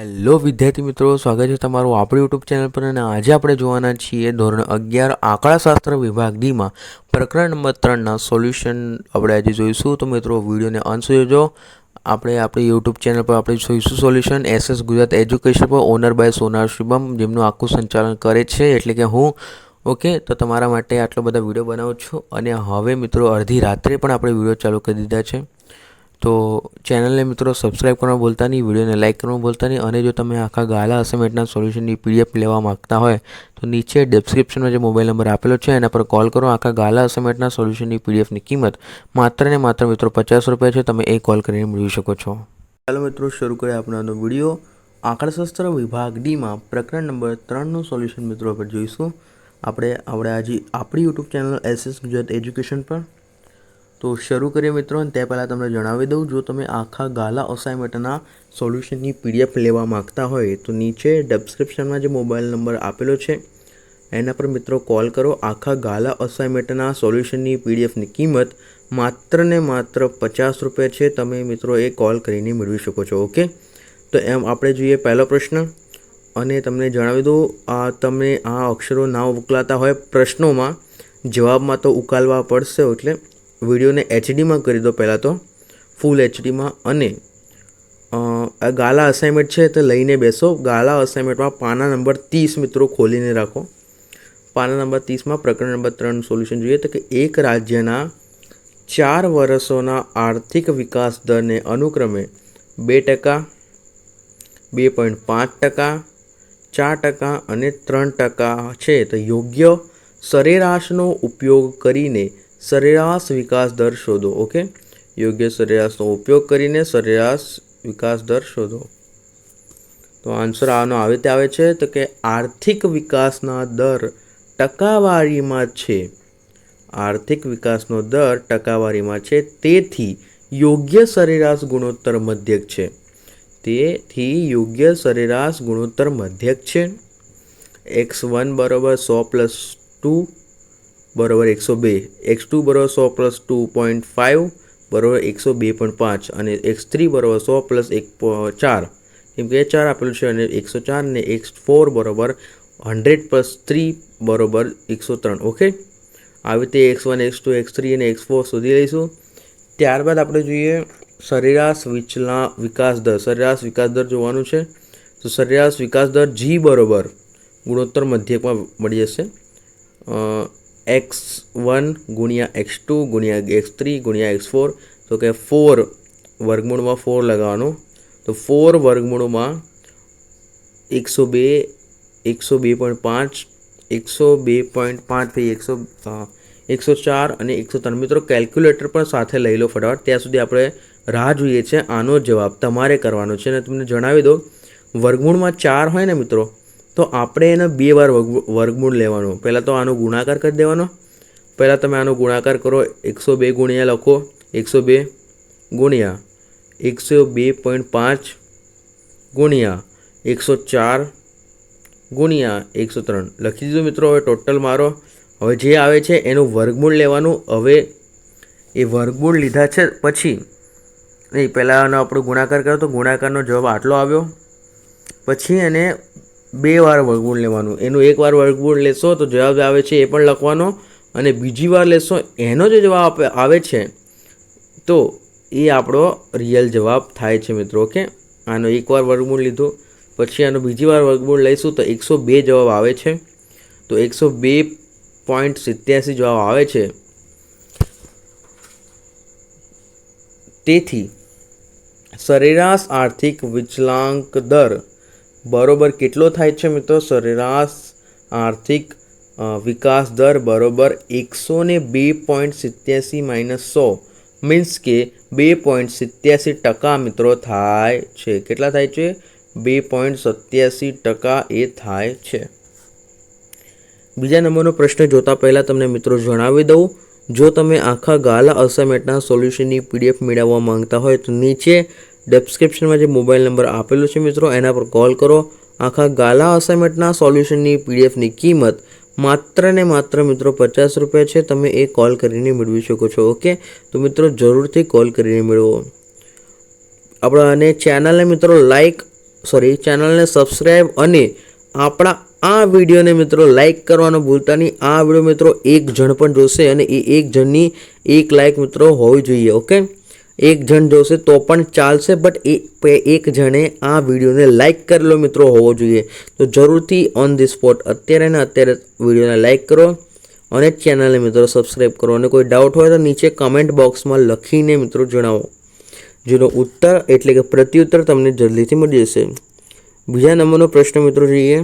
Hello વિદ્યાર્થી મિત્રો, સ્વાગત છે તમારું આપણી યુટ્યુબ ચેનલ પર અને આજે આપણે જોવાના છીએ ધોરણ અગિયાર આંકડાશાસ્ત્ર વિભાગ ડીમાં પ્રકરણ નંબર ત્રણના સોલ્યુશન આપણે આજે જોઈશું. તો મિત્રો, વિડીયોને સુધી જોજો. આપણે આપણી યુટ્યુબ ચેનલ પર આપણે જોઈશું સોલ્યુશન એસએસ ગુજરાત એજ્યુકેશન પર ઓનર બાય સોનાર શુભમ, જેમનું આખું સંચાલન કરે છે. એટલે કે હું. ઓકે તો તમારા માટે આટલો બધા વીડિયો બનાવું છું. અને હવે મિત્રો, અડધી રાત્રે પણ આપણે વીડિયો ચાલુ કરી દીધા છે. તો ચેનલને મિત્રો સબસ્ક્રાઈબ કરવા ભૂલતા નહીં, વિડીયોને લાઇક કરવા ભૂલતા નહીં અને જો તમે આખા ગાલા અસાઇનમેન્ટના સોલ્યુશનની પીડીએફ લેવા માગતા હોય, તો નીચે ડિસ્ક્રિપ્શનમાં જે મોબાઈલ નંબર આપેલો છે, એના પર કોલ કરો. આખા ગાલા અસાઇનમેન્ટના સોલ્યુશનની પીડીએફની કિંમત માત્ર ને માત્ર મિત્રો પચાસ રૂપિયા છે. તમે એ કોલ કરીને મેળવી શકો છો. ચાલો મિત્રો, શરૂ કરીએ આપણાનો વીડિયો. આંકડાશાસ્ત્ર વિભાગ ડીમાં પ્રકરણ નંબર ત્રણનું સોલ્યુશન મિત્રો આપણે જોઈશું. આપણે આપણે આજે આપણી YouTube channel SS Gujarat education પર તો શરૂ કરીએ મિત્રો તે પહેલાં તમને જણાવી દઉં, જો તમે આખા ગાલા અસાઇનમેન્ટના સોલ્યુશનની પીડીએફ લેવા માગતા હોય તો નીચે ડિસ્ક્રિપ્શનમાં જે મોબાઈલ નંબર આપેલો છે, એના પર મિત્રો કોલ કરો. આખા ગાલા અસાઇનમેન્ટના સોલ્યુશનની પીડીએફની કિંમત માત્ર ને માત્ર પચાસ રૂપિયા છે. તમે મિત્રો એ કોલ કરીને મેળવી શકો છો, ઓકે? તો એમ આપણે જોઈએ પહેલો પ્રશ્ન. અને તમને જણાવી દઉં, આ તમને આ અક્ષરો ના ઉકલાતા હોય પ્રશ્નોમાં જવાબમાં તો ઉકાલવા પડશે, એટલે વિડીયોને એચડીમાં કરી દો પહેલાં તો. ફૂલ એચડીમાં અને આ ગાલા અસાઇનમેન્ટ છે તે લઈને બેસો. ગાલા અસાઇનમેન્ટમાં પાના નંબર ત્રીસ મિત્રો ખોલીને રાખો. પાના નંબર ત્રીસમાં પ્રકરણ નંબર ત્રણ સોલ્યુશન જોઈએ તો કે એક રાજ્યના ચાર વર્ષોના આર્થિક વિકાસ દરને અનુક્રમે બે ટકા, બે પોઈન્ટ પાંચ ટકા, ચાર ટકા અને ત્રણ ટકા છે. તો યોગ્ય સરેરાશનો ઉપયોગ કરીને સરેરાશ વિકાસ દર શોધો ઓકે યોગ્ય સરેરાશનો ઉપયોગ કરીને સરેરાશ વિકાસ દર શોધો. તો આન્સર આનો આવી રીતે આવે છે, તો કે આર્થિક વિકાસના દર ટકાવારીમાં છે. આર્થિક વિકાસનો દર ટકાવારીમાં છે, તેથી યોગ્ય સરેરાશ ગુણોત્તર મધ્યક છે. તેથી યોગ્ય સરેરાશ ગુણોત્તર મધ્યક છે. એક્સ વન બરાબર સો પ્લસ ટુ બરાબર એકસો બે, એક્સ ટુ બરાબર સો પ્લસ ટુ પોઈન્ટ ફાઇવ બરાબર એકસો બે પોઈન્ટ પાંચ અને એક્સ થ્રી બરાબર સો પ્લસ એક ચાર. કેમ કે ચાર આપેલું છે અને એકસો ચાર ને એક્સ ફોર બરાબર હંડ્રેડ પ્લસ થ્રી બરાબર એકસો ત્રણ, ઓકે? આવી રીતે x one, x two, x three અને એક્સ ફોર શોધી લઈશું. ત્યારબાદ આપણે જોઈએ સરેરાશ વિચલા વિકાસ દર. સરેરાશ વિકાસ દર જોવાનું છે. તો સરેરાશ વિકાસ દર જી બરોબર ગુણોત્તર મધ્યકમાં મળી જશે. એક્સ વન ગુણ્યા એક્સ ટુ ગુણ્યા એક્સ થ્રી ગુણ્યા એક્સ ફોર. તો કે ફોર વર્ગમૂળમાં ફોર લગાવવાનું. તો ફોર વર્ગમૂળમાં એકસો બે એકસો બે પોઈન્ટ પાંચ, એકસો બે પોઈન્ટ પાંચ પછી એકસો એકસો ચાર અને એકસો ત્રણ. મિત્રો કેલ્ક્યુલેટર પણ સાથે લઈ લો ફટાફટ. ત્યાં સુધી આપણે રાહ જોઈએ છે. આનો જવાબ તમારે કરવાનો છે અને તમને જણાવી દો વર્ગમૂળમાં ચાર હોય ને મિત્રો તો આપણે એને બે વાર વર્ગ- વર્ગમૂળ લેવાનું. પહેલાં તો આનો ગુણાકાર કરી દેવાનો. પહેલાં તમે આનો ગુણાકાર કરો. એકસો બે ગુણ્યા લખો. એકસો બે ગુણ્યા. એકસો બે પોઈન્ટ પાંચ ગુણ્યા. એકસો ચાર ગુણ્યા. એકસો ત્રણ. લખી દીધું મિત્રો, હવે ટોટલ મારો. હવે જે આવે છે એનું વર્ગમૂળ લેવાનું. હવે એ વર્ગમૂળ લીધા છે પછી નહીં પહેલાં આપણો ગુણાકાર કર્યો તો ગુણાકારનો જવાબ આટલો આવ્યો. પછી એને બે વાર વર્ગમૂળ લેવાનું. એનું એક વાર વર્ગમૂળ લેશો તો જવાબ આવે છે એ પણ લખવાનો. અને બીજી વાર લેશો એનો જે જવાબ આવે છે, તો એ આપણો રિયલ જવાબ થાય છે મિત્રો, ઓકે? આનો એકવાર વર્ગમૂળ લીધું. પછી આનો બીજી વાર વર્ગમૂળ લઈશું તો એકસો બે જવાબ આવે છે. તો એકસો બે પોઈન્ટ સિત્યાસી જવાબ આવે છે. તેથી સરેરાશ આર્થિક વિચલાંક દર બરોબર કેટલો થાય છે મિત્રો? સરેરાશ આર્થિક વિકાસ દર બરોબર એકસો ને બે પોઈન્ટ સિત્યાસી માઇનસ સો. મીન્સ કે બે પોઈન્ટ સિત્યાસી ટકા મિત્રો થાય છે. કેટલા થાય છે? બે પોઈન્ટ સત્યાસી ટકા એ થાય છે. બીજા નંબરનો પ્રશ્ન જોતા પહેલાં તમને મિત્રો જણાવી દઉં. જો તમે આખા ગાલા અસાઇમેન્ટના સોલ્યુશનની પીડીએફ મેળવવા માંગતા હોય તો નીચે ડિસ્ક્રિપ્શનમાં જે મોબાઈલ નંબર આપેલો છે મિત્રો, એના પર કોલ કરો. આખા ગાલા અસાઇનમેન્ટના સોલ્યુશનની પીડીએફની કિંમત માત્ર ને માત્ર મિત્રો પચાસ રૂપિયા છે. તમે એ કોલ કરીને મેળવી શકો છો ઓકે તો મિત્રો જરૂરથી કોલ કરીને મેળવો. આપણા અને ચેનલને મિત્રો લાઈક સોરી ચેનલને સબસ્ક્રાઈબ અને આપણા આ વિડીયોને મિત્રો લાઈક કરવાનો ભૂલતા નહીં. આ વીડિયો મિત્રો એક જણ પણ જોશે અને એ એક જણની એક લાઈક મિત્રો હોવી જોઈએ ઓકે એક જણ જોશે તો પણ ચાલશે બટ એ એક જણે આ વિડીયોને લાઇક કરેલો મિત્રો હોવો જોઈએ. તો જરૂરથી ઓન ધી સ્પોટ અત્યારે ને અત્યારે વિડીયોને લાઇક કરો અને ચેનલને મિત્રો સબસ્ક્રાઈબ કરો. અને કોઈ ડાઉટ હોય તો નીચે કમેન્ટ બોક્સમાં લખીને મિત્રો જણાવો. જેનો ઉત્તર એટલે કે પ્રત્યુત્તર તમને જલ્દીથી મળી જશે. બીજા નંબરનો પ્રશ્ન મિત્રો જોઈએ.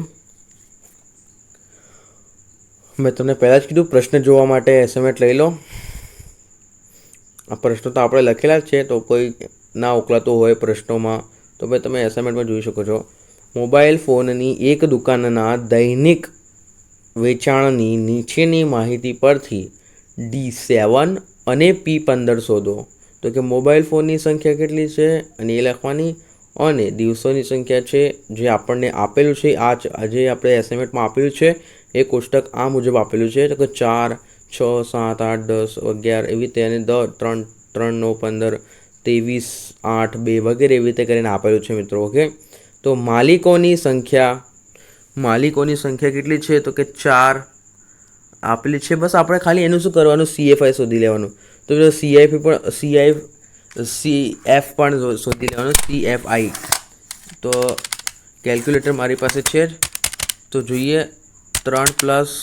મેં તમને પહેલાં જ કીધું પ્રશ્ન જોવા માટે એસએમએટ લઈ લો. આ પ્રશ્નો તો આપણે લખેલા જ છે, તો કોઈ ના ઉકલાતું હોય પ્રશ્નોમાં, તો ભાઈ તમે એસાઇનમેન્ટમાં જોઈ શકો છો. મોબાઈલ ફોનની એક દુકાનના દૈનિક વેચાણની નીચેની માહિતી પરથી ડી સેવન અને પી પંદર શોધો. તો કે મોબાઈલ ફોનની સંખ્યા કેટલી છે અને એ લખવાની, અને દિવસોની સંખ્યા છે, જે આપણને આપેલું છે, આ જે આપણે એસાઇનમેન્ટમાં આપેલું છે, એ કોષ્ટક આ મુજબ આપેલું છે. તો કે ચાર છ, સાત, આઠ, દસ, અગિયાર એવી રીતે અને દ, ત્રણ ત્રણ, નવ, પંદર, ત્રેવીસ, આઠ, બે વગેરે એવી રીતે કરીને આપેલું છે મિત્રો, ઓકે? તો માલિકોની સંખ્યા માલિકોની સંખ્યા કેટલી છે? તો કે ચાર આપેલી છે. બસ આપણે ખાલી એનું શું કરવાનું? સીએફઆઈ શોધી લેવાનું. તો મિત્રો સીઆઈપી પણ સીઆઈ સી એફ પણ શોધી લેવાનું સીએફઆઈ તો કેલ્ક્યુલેટર મારી પાસે છે તો જોઈએ, ત્રણ પ્લસ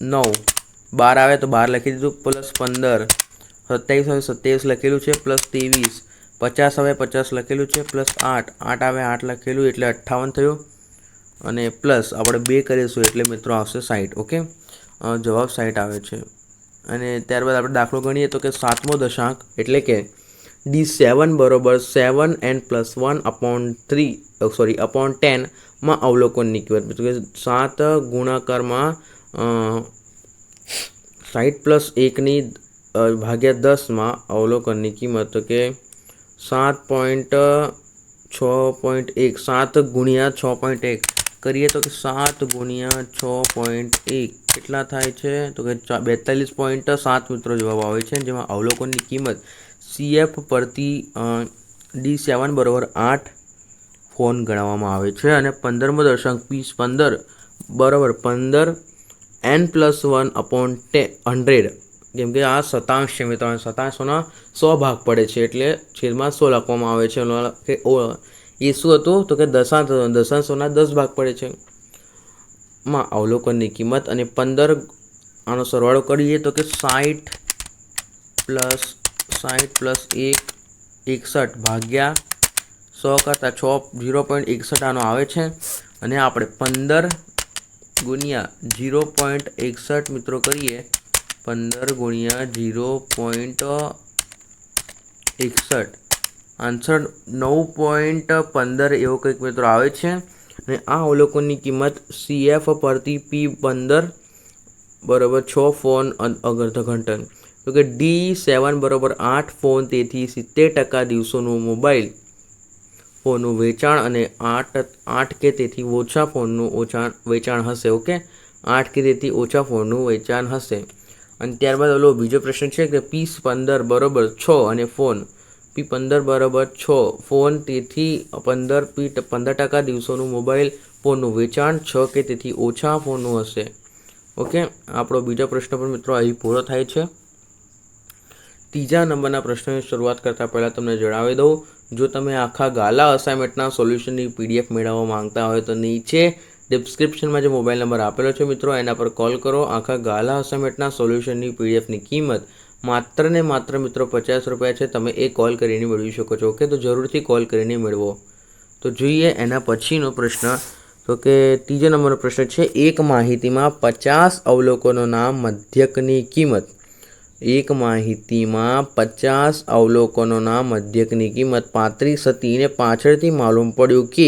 નવ. બાર આવે તો બાર લખી દીધું પ્લસ પંદર. સત્યાવીસ આવે સત્યાવીસ લખેલું છે પ્લસ ત્રેવીસ. પચાસ આવે પચાસ લખેલું છે પ્લસ આઠ. આઠ આવે આઠ લખેલું, એટલે અઠ્ઠાવન થયું. અને પ્લસ આપણે બે કરીશું, એટલે મિત્રો આવશે સાઠ ઓકે? જવાબ સાઠ આવે છે. અને ત્યારબાદ આપણે દાખલો ગણીએ તો કે સાતમો દશાંક, એટલે કે ડી સેવન બરોબર seven N plus one upon three sorry upon ટેનમાં અવલોકનની કિંમત સાત ગુણાકારમાં સાઠ પ્લસ એકની ભાગ્યા દસમાં અવલોકનની કિંમત તો કે સાત પોઈન્ટ, છ પોઈન્ટ એક, સાત ગુણ્યા છ પોઈન્ટ એક. કરીએ તો કે સાત ગુણ્યા છ પોઈન્ટ એક. કેટલા થાય છે? તો કે બેતાલીસ પોઈન્ટ સાત મિત્રો જવાબ આવે છે. જેમાં અવલોકનની કિંમત સીએફ પરથી ડી સેવન બરોબર આઠ ફોન ગણવામાં આવે છે. અને પંદરમો દર્શાંક પીસ પંદર બરાબર પંદર એન પ્લસ વન અપોન ટે હંડ્રેડ કેમ કે આ શતાંશ છે મિત્રો સતાંશોના સો ભાગ પડે છે, એટલે છેદમાં સો લખવામાં આવે છે. કે એ શું હતું? તો કે દશાંશ, દશાંશોના દસ ભાગ પડે છે. માં અવલોકનની કિંમત અને પંદર આનો સરવાળો કરીએ તો કે સાઠ પ્લસ સાઠ પ્લસ એક, એકસઠ ભાગ્યા સો કરતાં છ, ઝીરો પોઈન્ટ એકસઠ આનો આવે છે. અને આપણે પંદર ગુણ્યા ઝીરો પોઈન્ટ એકસઠ મિત્રો કરીએ. પંદર ગુણ્યા ઝીરો પોઈન્ટ એકસઠ. આન્સર નવ પોઈન્ટ પંદર એવો કંઈક મિત્રો આવે છે. અને આ અવલોકનની કિંમત સીએફ પરથી પી પંદર બરોબર છ ફોન અ- અગર ઘંટન તો કે ડી સેવન બરોબર આઠ ફોન તેથી સિત્તેર ટકા દિવસોનો મોબાઈલ ફોનનું વેચાણ અને આઠ આઠ કે તેથી ઓછા ફોનનું ઓછા વેચાણ હશે, ઓકે? આઠ કે તેથી ઓછા ફોનનું વેચાણ હશે. અને ત્યારબાદ ઓલો બીજો પ્રશ્ન છે કે પીસ પંદર બરોબર છ અને ફોન. પી પંદર બરોબર છ, ફોન તેથી પંદર પી પંદર ટકા દિવસોનું મોબાઈલ ફોનનું વેચાણ છ કે તેથી ઓછા ફોનનું હશે. ઓકે? આપણો બીજો પ્રશ્ન પણ મિત્રો અહીં પૂરો થાય છે. ત્રીજા નંબરના પ્રશ્નની શરૂઆત કરતાં પહેલાં તમને જણાવી દઉં. જો તમે આખા ગાલા અસાઇનમેન્ટના સોલ્યુશનની પીડીએફ મેળવવા માંગતા હોય તો નીચે ડિસ્ક્રિપ્શનમાં જે મોબાઈલ નંબર આપેલો છે મિત્રો, એના પર કોલ કરો. આખા ગાલા અસાઇનમેન્ટના સોલ્યુશનની પીડીએફની કિંમત માત્ર ને માત્ર મિત્રો પચાસ રૂપિયા છે. તમે એ કોલ કરીને મેળવી શકો છો. ઓકે? તો જરૂરથી કોલ કરીને મેળવો. તો જોઈએ એના પછીનો પ્રશ્ન. તો કે ત્રીજો નંબરનો પ્રશ્ન છે, એક માહિતીમાં પચાસ અવલોકનોના મધ્યકની કિંમત. એક માહિતીમાં પચાસ અવલોકનોના મધ્યકની કિંમત પાંત્રીસ હતી ને પાછળથી માલુમ પડ્યું કે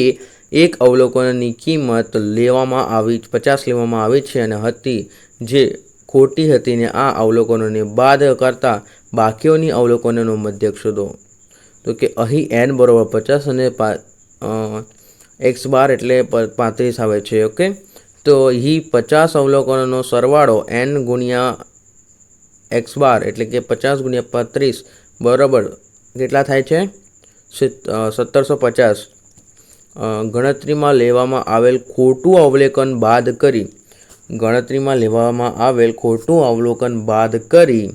એક અવલોકનની કિંમત લેવામાં આવી, પચાસ લેવામાં આવી છે અને હતી. જે ખોટી હતી ને આ અવલોકનોને બાદ કરતાં બાકીઓની અવલોકનોનો મધ્યક શોધો. તો કે અહીં એન બરોબર પચાસ અને એક્સ બાર એટલે પાંત્રીસ આવે છે, ઓકે? તો અહીં પચાસ અવલોકનોનો સરવાળો એન ગુણ્યા એક્સ બાર એટલે કે પચાસ ગુણ્યા પાંત્રીસ બરાબર કેટલા થાય છે? સત્તરસો પચાસ. ગણતરીમાં લેવામાં આવેલ ખોટું અવલોકન બાદ કરી. ગણતરીમાં લેવામાં આવેલ ખોટું અવલોકન બાદ કરી.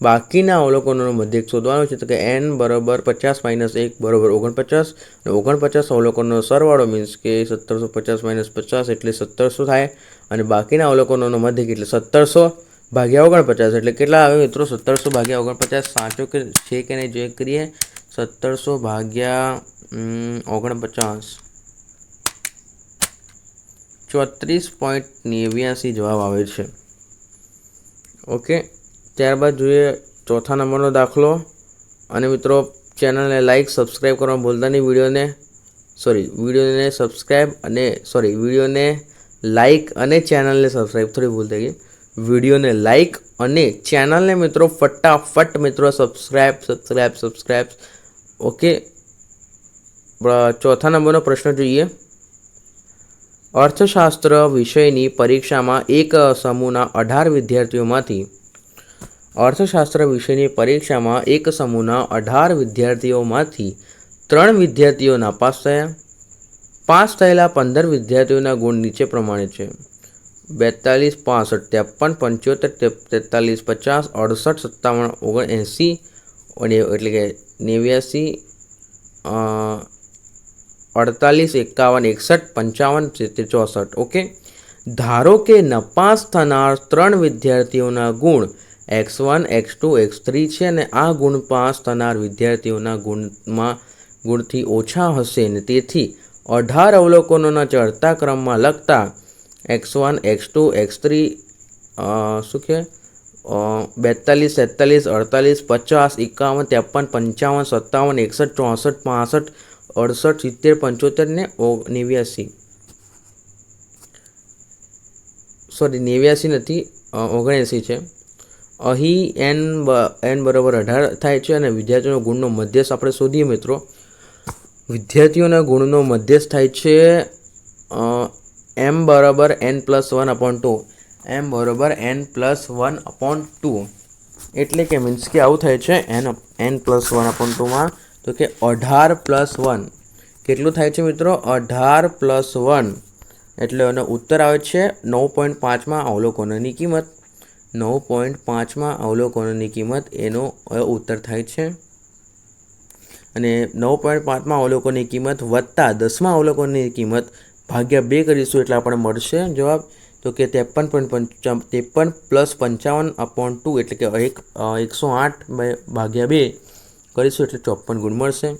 બાકીના અવલોકનોનો મધ્યક શોધવાનો છે તો કે એન બરાબર પચાસ માઇનસ એક બરાબર ઓગણપચાસ અને ઓગણપચાસ અવલોકનનો સરવાળો મીન્સ કે સત્તરસો પચાસ માઇનસ પચાસ એટલે સત્તરસો થાય અને બાકીના અવલોકનોનો મધ્યક એટલે સત્તરસો. ભાગ્યા ઓગણપચાસ. એટલે કેટલા આવે મિત્રો? સત્તરસો ભાગ્યા ઓગણપચાસ. સાચો કે છે કે નહીં ચેક કરીએ. સત્તરસો ભાગ્યા ઓગણપચાસ. ચોત્રીસ પોઈન્ટ નેવ્યાસી જવાબ આવે છે. ઓકે? ત્યારબાદ જોઈએ ચોથા નંબરનો દાખલો. અને મિત્રો, ચેનલને લાઈક સબસ્ક્રાઈબ કરવા ભૂલતા નહીં. વિડીયોને સોરી વિડીયોને સબસ્ક્રાઈબ અને સોરી વિડીયોને લાઈક અને ચેનલને સબસ્ક્રાઈબ થોડી ભૂલ થઈ ગઈ. વિડીયોને લાઈક અને ચેનલને મિત્રો ફટાફટ મિત્રો સબસ્ક્રાઈબ સબસ્ક્રાઈબ સબસ્ક્રાઈબ ઓકે? ચોથા નંબરનો પ્રશ્ન જોઈએ. અર્થશાસ્ત્ર વિષયની પરીક્ષામાં એક સમૂહના અઢાર વિદ્યાર્થીઓમાંથી અર્થશાસ્ત્ર વિષયની પરીક્ષામાં એક સમૂહના અઢાર વિદ્યાર્થીઓમાંથી ત્રણ વિદ્યાર્થીઓ નાપાસ થયા. પાસ થયેલા પંદર વિદ્યાર્થીઓના ગુણ નીચે પ્રમાણે છે. બેતાલીસ, પાસઠ, ત્રેપન, પંચોતેર તેતાલીસ, પચાસ, અડસઠ, સત્તાવન ઓગણ એંસી એટલે કે નેવ્યાસી અડતાલીસ, એકાવન, એકસઠ, પંચાવન, સિત્તેર, ચોસઠ. ઓકે ધારો કે નપાસ થનાર ત્રણ વિદ્યાર્થીઓના ગુણ x one, x two, x three છે અને આ ગુણ પાસ થનાર વિદ્યાર્થીઓના ગુણમાં ગુણથી ઓછા હશે ને તેથી અઢાર અવલોકનોના ચડતા ક્રમમાં લખતા x one x two x three શું કે? બેતાલીસ તેતાલીસ અડતાલીસ, પચાસ, એકાવન, ત્રેપન, પંચાવન, સત્તાવન, એકસઠ, ચોસઠ, પાસઠ, અડસઠ, સિત્તેર, પંચોતેર ને નેવ્યાસી. સોરી નેવ્યાસી નથી ઓગણએંસી છે. અહીં એન એન બરાબર અઢાર થાય છે અને વિદ્યાર્થીઓનો ગુણનો મધ્યસ્થ આપણે શોધીએ મિત્રો. વિદ્યાર્થીઓના ગુણનો મધ્યસ્થ થાય છે એમ બરાબર N plus one upon two M બરાબર N plus one upon two એટલે કે મીન્સ કે આવું થાય છે N N plus one upon ટુમાં તો કે અઢાર પ્લસ વન કેટલું થાય છે મિત્રો? અઢાર પ્લસ વન એટલે એનો ઉત્તર આવે છે નવ પોઈન્ટ પાંચમાં અવલોકનોની કિંમત. નવ પોઈન્ટ પાંચમાં અવલોકનોની કિંમત એનો ઉત્તર થાય છે. અને નવ પોઈન્ટ પાંચમાં અવલોકનની કિંમત વત્તા દસમાં અવલોકનની કિંમત ભાગ્યા બે કરીશું એટલે આપણને મળશે જવાબ. તો કે ત્રેપન પોઈન્ટ પંચા ત્રેપન પ્લસ પંચાવન અપોન ટુ એટલે કે એક એકસો આઠ ભાગ્યા બે કરીશું એટલે ચોપન ગુણ મળશે.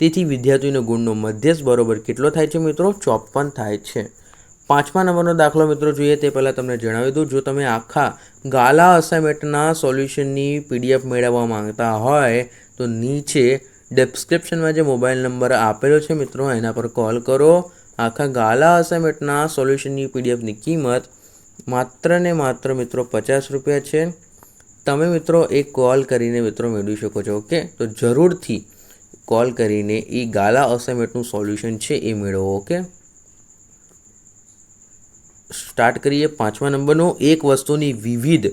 તેથી વિદ્યાર્થીનો ગુણનો મધ્યસ્થ બરોબર કેટલો થાય છે મિત્રો? ચોપન થાય છે. પાંચમા નંબરનો દાખલો મિત્રો જોઈએ તે પહેલાં તમને જણાવી દઉં. જો તમે આખા ગાલા અસાઇનમેન્ટના સોલ્યુશનની પીડીએફ મેળવવા માંગતા હોય તો નીચે ડિસ્ક્રિપ્શનમાં જે મોબાઈલ નંબર આપેલો છે મિત્રો, એના પર કોલ કરો. આખા ગાલા અસાઇમેન્ટના સોલ્યુશનની પીડીએફની કિંમત માત્ર ને માત્ર મિત્રો પચાસ રૂપિયા છે. તમે મિત્રો એક કોલ કરીને મિત્રો મેળવી શકો છો, ઓકે? તો જરૂરથી કોલ કરીને એ ગાલા અસાઇમેન્ટનું સોલ્યુશન છે એ મેળવો, ઓકે? સ્ટાર્ટ કરીએ પાંચમા નંબરનો. એક વસ્તુની વિવિધ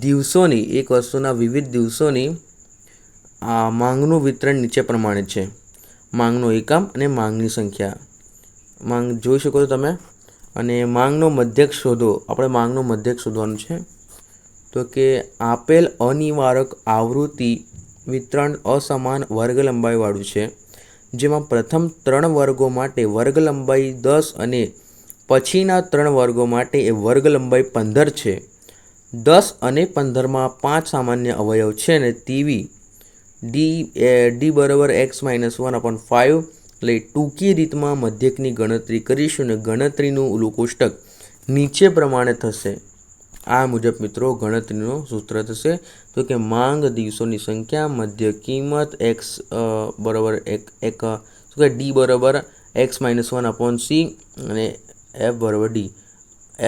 દિવસોની, એક વસ્તુના વિવિધ દિવસોની માંગનું વિતરણ નીચે પ્રમાણે છે. માંગનો એકમ અને માંગની સંખ્યા. માંગ જોઈ શકો છો તમે. અને માંગનો મધ્યક શોધો. આપણે માંગનો મધ્યક શોધવાનું છે. તો કે આપેલ અનિવારક આવૃત્તિ વિતરણ અસમાન વર્ગ લંબાઈવાળું છે. જેમાં પ્રથમ ત્રણ વર્ગો માટે વર્ગ લંબાઈ દસ અને પછીના ત્રણ વર્ગો માટે એ વર્ગ લંબાઈ પંદર છે. દસ અને પંદરમાં પાંચ સામાન્ય અવયવ છે ને ટીવી ડી ડી બરાબર x minus one upon five એટલે ટૂંકી રીતમાં મધ્યકની ગણતરી કરીશું ને ગણતરીનું ઓલું કોષ્ટક નીચે પ્રમાણે થશે. આ મુજબ મિત્રો ગણતરીનું સૂત્ર થશે. તો કે માંગ દિવસોની સંખ્યા મધ્ય કિંમત એક્સ બરાબર એક એક શું કહે ડી બરાબર x minus one upon C અને એફ બરાબર ડી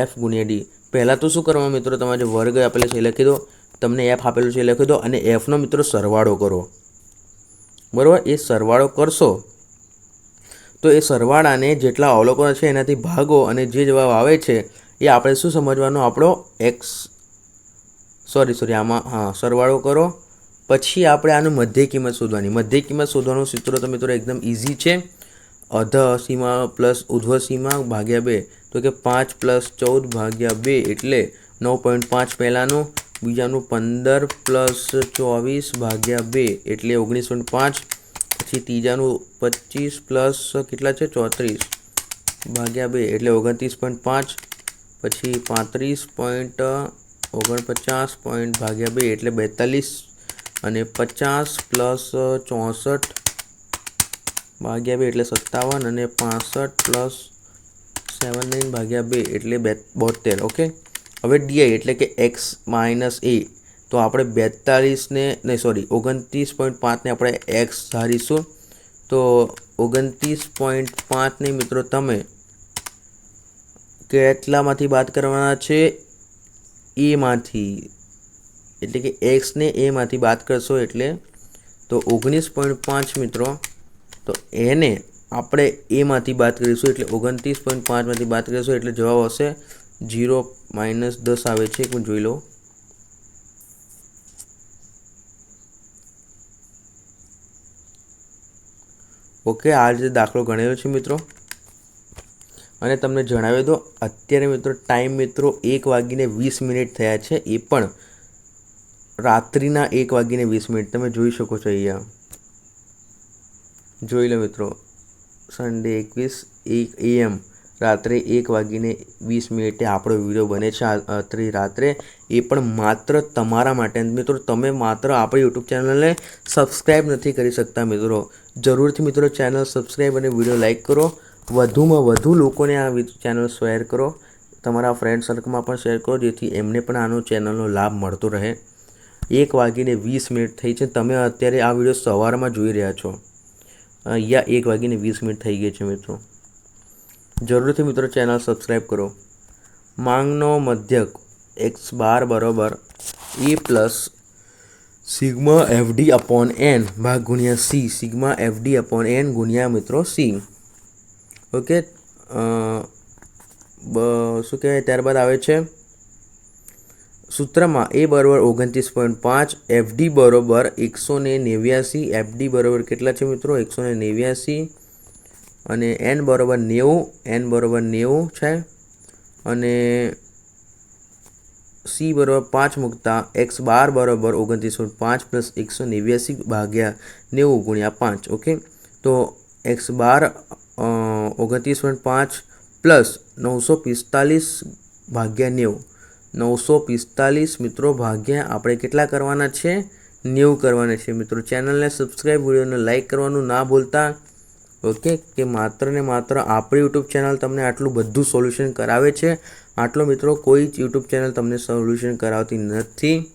એફ ગુણ્યા ડી પહેલાં તો શું કરવા મિત્રો? તમારે જે વર્ગ આપેલો છે એ લખી દો. તમને એફ આપેલું છે એ લખી દો અને એફનો મિત્રો સરવાળો કરો. બરાબર? એ સરવાળો કરશો તો એ સરવાળાને જેટલા અવલોકનો છે એનાથી ભાગો અને જે જવાબ આવે છે એ આપણે શું સમજવાનું આપણો એક્સ સોરી સોરી આમાં, હા, સરવાળો કરો. પછી આપણે આનું મધ્ય કિંમત શોધવાની. મધ્ય કિંમત શોધવાનું સૂત્ર તો એકદમ ઇઝી છે. અધ સીમા પ્લસ ઉધ્વ સીમા ભાગ્યા બે. તો કે પાંચ પ્લસ ચૌદ ભાગ્યા બે એટલે નવ પોઈન્ટ પાંચ પહેલાંનું. બીજાનું પંદર પ્લસ ચોવીસ ભાગ્યા બે એટલે ઓગણીસ પોઈન્ટ પાંચ. પછી ત્રીજાનું પચીસ પ્લસ કેટલા છે? ચોત્રીસ. ભાગ્યા બે એટલે ઓગણત્રીસ પોઈન્ટ પાંચ, પછી પાંત્રીસ પોઈન્ટ ઓગણપચાસ પોઈન્ટ ભાગ્યા બે એટલે બેતાલીસ, અને પચાસ પ્લસ ચોસઠ ભાગ્યા બે એટલે સત્તાવન, અને પાસઠ પ્લસ સેવન નાઇન ભાગ્યા બે એટલે બે બોતેર ઓકે? હવે ડીઆઈ એટલે કે એક્સ માઇનસ એ. તો આપણે બેતાલીસને નહીં સોરી ઓગણત્રીસ પોઈન્ટ પાંચને આપણે એક્સ ધારીશું. તો ઓગણત્રીસ પોઈન્ટ પાંચને મિત્રો તમે કેટલામાંથી બાદ કરવાના છે? એમાંથી એટલે કે એક્સને એમાંથી બાદ કરશો એટલે તો ઓગણીસ પોઈન્ટ પાંચ મિત્રો, તો એને આપણે એમાંથી બાદ કરીશું એટલે ઓગણત્રીસ પોઈન્ટ પાંચમાંથી બાદ કરીશું એટલે જવાબ આવશે જીરો માઇનસ દસ આવે છે, એક હું જોઈ લો. ઓકે, આ રીતે દાખલો ગણેલો છે મિત્રો. અને તમને જણાવી દો, અત્યારે મિત્રો ટાઈમ મિત્રો એક વાગીને વીસ મિનિટ થયા છે. એ પણ રાત્રિના એક વાગીને વીસ મિનિટ. તમે જોઈ શકો છો અહીંયા. જોઈ લો મિત્રો. સન્ડે એકવીસ એક એએમ રાત્રે એક વાગીને વીસ મિનિટે આપણો વીડિયો બને છે અત્રે રાત્રે. એ પણ માત્ર તમારા માટે મિત્રો, તમે માત્ર આપણી યુટ્યુબ ચેનલને સબસ્ક્રાઈબ નથી કરી શકતા મિત્રો. જરૂરથી મિત્રો ચેનલ સબસ્ક્રાઈબ અને વીડિયો લાઇક કરો. વધુમાં વધુ લોકોને આ ચેનલ શેર કરો. તમારા ફ્રેન્ડ સર્કલમાં પણ શેર કરો, જેથી એમને પણ આનો ચેનલનો લાભ મળતો રહે. એક વાગીને વીસ મિનિટ થઈ છે. તમે અત્યારે આ વીડિયો સવારમાં જોઈ રહ્યા છો. અહીંયા એક વાગીને વીસ મિનિટ થઈ ગઈ છે મિત્રો. જરૂરથી મિત્રો ચેનલ સબસ્ક્રાઈબ કરો. માંગનો મધ્યક એક્સ બાર બરોબર A plus sigma FD upon N ભાગ ગુણ્યા C sigma FD upon N ગુણ્યા મિત્રો સી. ઓકે? શું કહેવાય? ત્યારબાદ આવે છે સૂત્રમાં એ બરાબર ઓગણત્રીસ પોઈન્ટ પાંચ એફડી બરાબર એકસો ને નેવ્યાસી, એફડી બરાબર કેટલા છે મિત્રો? એકસો ને નેવ્યાસી. અને એન બરાબર નેવું, એન બરાબર નેવું છે. અને સી બરાબર પાંચ મૂકતા, એક્સ બાર બરાબર ઓગણત્રીસ પાંચ પ્લસ એકસો નેવ્યાસી ભાગ્યા નેવું ગુણ્યા પાંચ, ઓકે? તો એક્સ બાર ઓગણત્રીસ પોઈન્ટ પાંચ પ્લસ નવસો પિસ્તાલીસ ભાગ્યા નેવું. નવસો પિસ્તાલીસ મિત્રો ભાગ્યા, આપણે કેટલા કરવાના છે? નેવું કરવાના છે મિત્રો. ચેનલને સબસ્ક્રાઈબ વિડીયોને લાઇક કરવાનું ના ભૂલતા. ઓકે? કે માત્ર ને માત્ર આપણી યુટ્યુબ ચેનલ તમને આટલું બધું સોલ્યુશન કરાવે છે? આટલો મિત્રો કોઈ જ યુટ્યુબ ચેનલ તમને સોલ્યુશન કરાવતી નથી.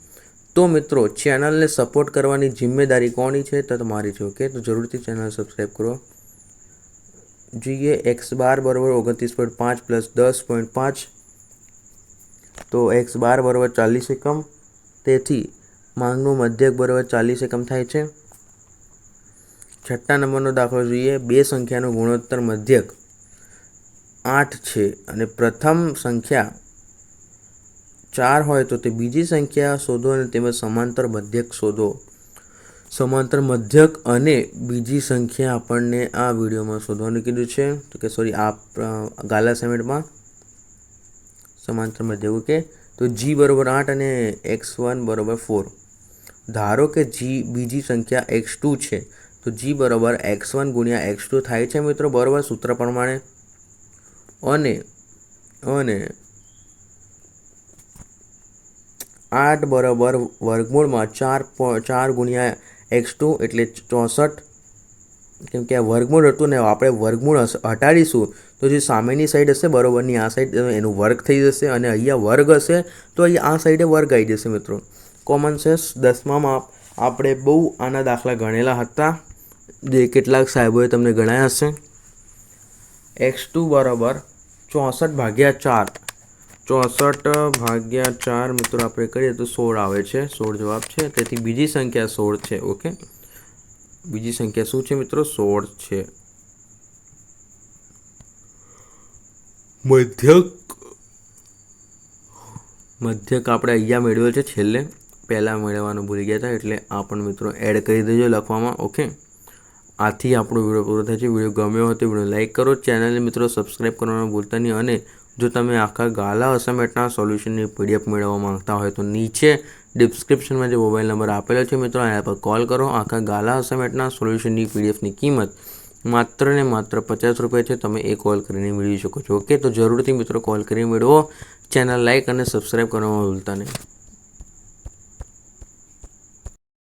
તો મિત્રો, ચેનલને સપોર્ટ કરવાની જિમ્મેદારી કોની છે? તો તમારી છે, ઓકે? તો જરૂરથી ચેનલ સબસ્ક્રાઈબ કરો. જોઈએ એક્સ બાર બરાબર ઓગણત્રીસ પોઈન્ટ પાંચ પ્લસ દસ પોઈન્ટ પાંચ. તો એક્સ બાર બરાબર ચાલીસ એકમ. તેથી માંગનું મધ્યક બરાબર ચાલીસ એકમ થાય છે. છઠ્ઠા નંબરનો દાખલો જોઈએ. બે સંખ્યાનો ગુણોત્તર મધ્યક આઠ છે અને પ્રથમ સંખ્યા ચાર હોય તો તે બીજી સંખ્યા શોધો અને તેમજ સમાંતર મધ્યક શોધો. સમાંતર મધ્યક અને બીજી સંખ્યા આપણને આ વિડીયોમાં શોધવાનું કીધું છે. તો કે સોરી આ ગાલા સેમેન્ટમાં સમાંતર મધ્યક ઓકે તો જી બરાબર આઠ અને એક્સ વન બરાબર ફોર ધારો કે જી બીજી સંખ્યા એક્સ ટુ છે. તો જી બરાબર એક્સ વન ગુણ્યા એક્સ ટુ થાય છે મિત્રો, બરાબર સૂત્ર પ્રમાણે. અને અને આઠ બરાબર વર્ગમૂળમાં ચાર ચાર ગુણ્યા એક્સ ટુ એટલે ચોસઠ. કેમ કે આ વર્ગમૂળ હતું ને આપણે વર્ગમૂળ હટાડીશું, તો જે સામેની સાઈડ હશે, બરોબરની આ સાઈડ એનું વર્ગ થઈ જશે અને અહીંયા વર્ગ હશે, તો અહીંયા આ સાઈડે વર્ગ આવી જશે મિત્રો. કોમન સેન્સ દસમામાં આપણે બહુ આના દાખલા ગણેલા હતા. જે કેટલાક સાહેબોએ તમને ગણાયા હશે. એક્સ ટુ બરાબર ચોસઠ ભાગ્યા ચાર. ચોસઠ ભાગ્યા ચાર મિત્રો આપણે કરીએ તો સોળ આવે છે. સોળ જવાબ છે. તેથી બીજી સંખ્યા સોળ છે. ઓકે? બીજી સંખ્યા શું છે મિત્રો? સોળ છે. મધ્યક. મધ્યક આપણે અહીંયા મેળવ્યો છે છેલ્લે. પહેલાં મેળવવાનું ભૂલી ગયા હતા એટલે આ પણ મિત્રો એડ કરી દેજો લખવામાં. ઓકે? આથી આપણો વીડિયો પૂરો થાય છે. વીડિયો ગમ્યો હોય તો વીડિયો લાઇક કરો, ચેનલને મિત્રો સબસ્ક્રાઈબ કરવાનું ભૂલતા નહીં અને જો તમે આખા ગાલા અસાઇમેન્ટના સોલ્યુશનની પીડીએફ મેળવવા માંગતા હોય તો નીચે ડિસ્ક્રિપ્શનમાં જે મોબાઈલ નંબર આપેલો છે મિત્રો, એના પર કોલ કરો. આખા ગાલા અસાઇનમેન્ટના સોલ્યુશનની પીડીએફની કિંમત માત્ર ને માત્ર પચાસ રૂપિયા છે. તમે એ કોલ કરીને મેળવી શકો છો. ઓકે? તો જરૂરથી મિત્રો કોલ કરીને મેળવો. ચેનલ લાઇક અને સબસ્ક્રાઈબ કરવામાં ભૂલતા નહીં.